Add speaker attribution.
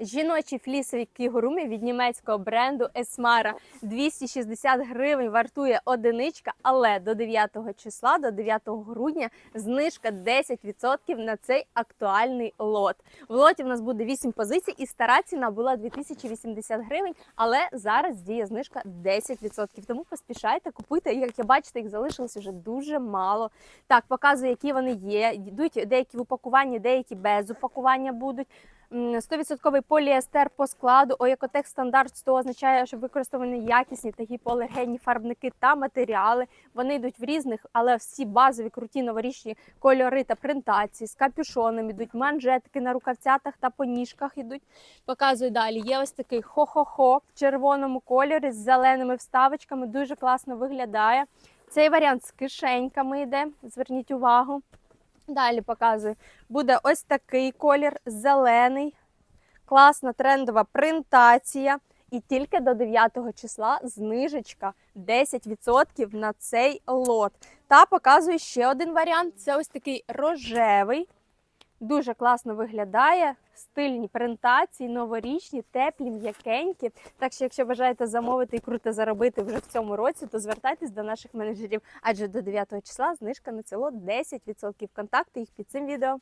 Speaker 1: Жіночі флісові кігурумі від німецького бренду Esmara 260 гривень вартує одиничка, але до 9 числа, до 9 грудня, знижка 10% на цей актуальний лот. В лоті в нас буде 8 позицій, і стара ціна була 2080 гривень, але зараз діє знижка 10%. Тому поспішайте, купуйте. Як я бачите, їх залишилось вже дуже мало. Так, показую, які вони є. Йдуть деякі в упакуванні, деякі без упакування будуть. М, 100% поліестер по складу. Оекотек стандарт 100 означає, що використані якісні та гіпоалергенні фарбники та матеріали. Вони йдуть в різних, але всі базові круті новорічні кольори та принтації з капюшоном ідуть, манжетки на рукавцятах та по ніжках ідуть. Показую далі. Є ось такий хо-хо-хо в червоному кольорі з зеленими вставочками. Дуже класно виглядає. Цей варіант з кишеньками йде. Зверніть увагу. Далі показую. Буде ось такий колір, зелений, класна трендова принтація. І тільки до 9 числа знижечка 10% на цей лот. Та показую ще один варіант. Це ось такий рожевий. Дуже класно виглядає. Стильні принтації, новорічні, теплі, м'якенькі. Так що, якщо бажаєте замовити і круто заробити вже в цьому році, то звертайтесь до наших менеджерів. Адже до 9 числа знижка на ціло лот 10%. Контакти їх під цим відео.